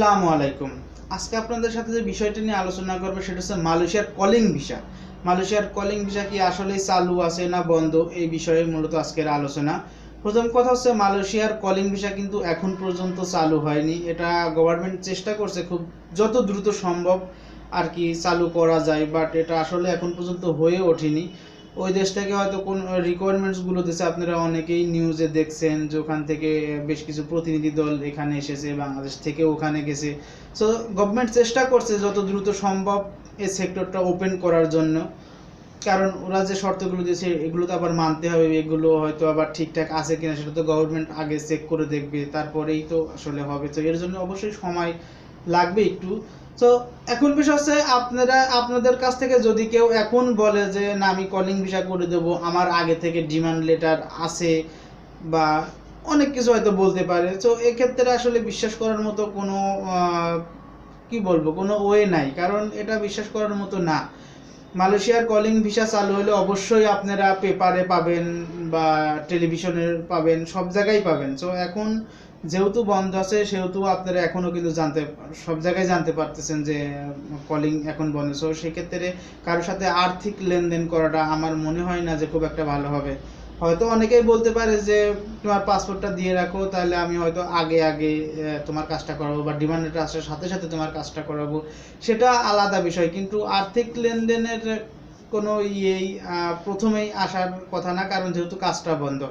আসসালামু আলাইকুম। আজকে আপনাদের সাথে যে বিষয়টা নিয়ে আলোচনা করব, সেটা হচ্ছে মালয়েশিয়ার কলিং ভিসা। মালয়েশিয়ার কলিং ভিসা কি আসলেই চালু আছে না বন্ধ? এই বিষয়ে মূলত আজকের আলোচনা। প্রথম কথা হচ্ছে, মালয়েশিয়ার কলিং ভিসা কিন্তু এখন পর্যন্ত চালু হয়নি। এটা গভর্নমেন্ট চেষ্টা করছে খুব যত দ্রুত সম্ভব আর কি চালু করা যায় বাট এটা আসলে এখন পর্যন্ত হয়ে ওঠেনি। ওই দেশ থেকে হয়তো কোন রিকোয়ারমেন্টসগুলো দিচ্ছে আপনারা অনেকেই নিউজে দেখছেন যে ওখান থেকে বেশ কিছু প্রতিনিধি দল এখানে এসেছে, বাংলাদেশ থেকে ওখানে গেছে। সো গভর্নমেন্ট চেষ্টা করছে যত দ্রুত সম্ভব এই সেক্টরটা ওপেন করার জন্য। কারণ ওরা যে শর্তগুলো দিয়েছে, এগুলো তো আবার মানতে হবে, এগুলো হয়তো আবার ঠিকঠাক আছে কিনা সেটা তো গভর্নমেন্ট আগে চেক করে দেখবে, তারপরেই তো আসলে হবে। তো এর জন্য অবশ্যই সময় লাগবে একটু। তো এখন বিষয় হচ্ছে আপনারা, আপনাদের কাছ থেকে যদি কেউ এখন বলে যে, না, আমি কলিং ভিসা করে দেব, আমার আগে থেকে ডিমান্ড লেটার আছে, বা অনেক কিছু হয়তো বলতে পারে, তো এক্ষেত্রে আসলে বিশ্বাস করার মতো কোনো কি বলব, কোনো ওয়ে নাই। কারণ এটা বিশ্বাস করার মতো না। মালয়েশিয়ার কলিং ভিসা চালু হলে অবশ্যই আপনারা পেপারে পাবেন বা টেলিভিশনে পাবেন, সব জায়গায় পাবেন। সো এখন যেহেতু বন্ধ আছে, সেহেতু আপনারা এখনও কিন্তু জানতে, সব জায়গায় জানতে পারতেছেন যে, কলিং এখন বন্ধ। সো সেক্ষেত্রে কারোর সাথে আর্থিক লেনদেন করাটা আমার মনে হয় না যে খুব একটা ভালো হবে। হয়তো অনেকেই বলতে পারে যে, তোমার পাসপোর্টটা দিয়ে রাখো, তাহলে আমি হয়তো আগে আগে তোমার কাজটা করাবো বা ডিমান্ড লেটার আসার সাথে সাথে তোমার কাজটা করাবো। সেটা আলাদা বিষয়। কিন্তু আর্থিক লেনদেনের কোনো ইয়েই প্রথমেই আসার কথা না, কারণ যেহেতু কাজটা বন্ধ।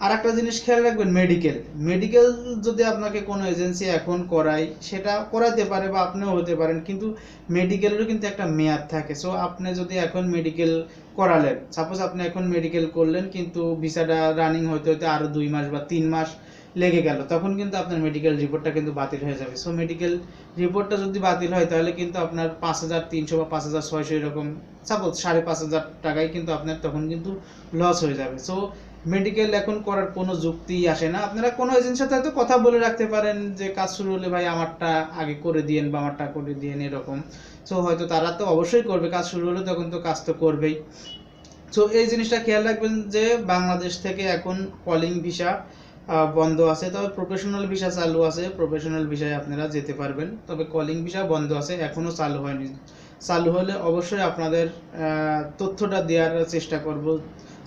আর একটা জিনিস খেয়াল রাখবেন মেডিকেল মেডিকেল যদি আপনাকে কোনো এজেন্সি এখন করায়, সেটা করাতে পারে বা আপনিও হতে পারেন, কিন্তু মেডিকেলেরও কিন্তু একটা মেয়াদ থাকে। সো আপনি যদি এখন মেডিকেল করালেন সাপোজ আপনি এখন মেডিকেল করলেন, কিন্তু ভিসাটা রানিং হতে হতে আরও দুই মাস বা তিন মাস লেগে গেল, তখন কিন্তু আপনার মেডিকেল রিপোর্টটা কিন্তু বাতিল হয়ে যাবে। সো মেডিকেল রিপোর্টটা যদি বাতিল হয়, তাহলে কিন্তু আপনার পাঁচ হাজার তিনশো বা পাঁচ হাজার ছয়শো এরকম সাপোজ সাড়ে পাঁচ হাজার টাকায় কিন্তু আপনার তখন কিন্তু লস হয়ে যাবে। সো মেডিকেল এখন করার কোনো যুক্তিই আসে না। আপনারা কোনো এজেন্সির সাথে হয়তো কথা বলে রাখতে পারেন যে, কাজ শুরু হলে ভাই আমারটা আগে করে দিয়েন বা আমারটা করে দিয়েন, এরকম। সো হয়তো তারা তো অবশ্যই করবে, কাজ শুরু হলে তখন তো কাজ তো করবেই। সো এই জিনিসটা খেয়াল রাখবেন যে, বাংলাদেশ থেকে এখন কলিং ভিসা বন্ধ আছে। তবে প্রফেশনাল ভিসা চালু আছে। প্রফেশনাল ভিসায় আপনারা যেতে পারবেন। তবে কলিং ভিসা বন্ধ আছে। এখনও চালু হয়নি। চালু হলে অবশ্যই আপনাদের তথ্যটা দেওয়ার চেষ্টা করব।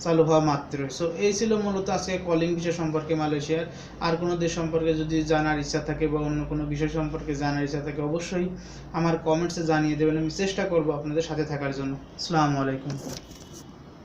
চালু হওয়া মাত্রই সো এই ছিল মূলত আজকে কলিং বিষয় সম্পর্কে মালয়েশিয়ার। আর কোনো দেশ সম্পর্কে যদি জানার ইচ্ছা থাকে বা অন্য কোনো বিষয় সম্পর্কে জানার ইচ্ছা থাকে, অবশ্যই আমার কমেন্টসে জানিয়ে দেবেন। আমি চেষ্টা করব আপনাদের সাথে থাকার জন্য। আসসালামু আলাইকুম।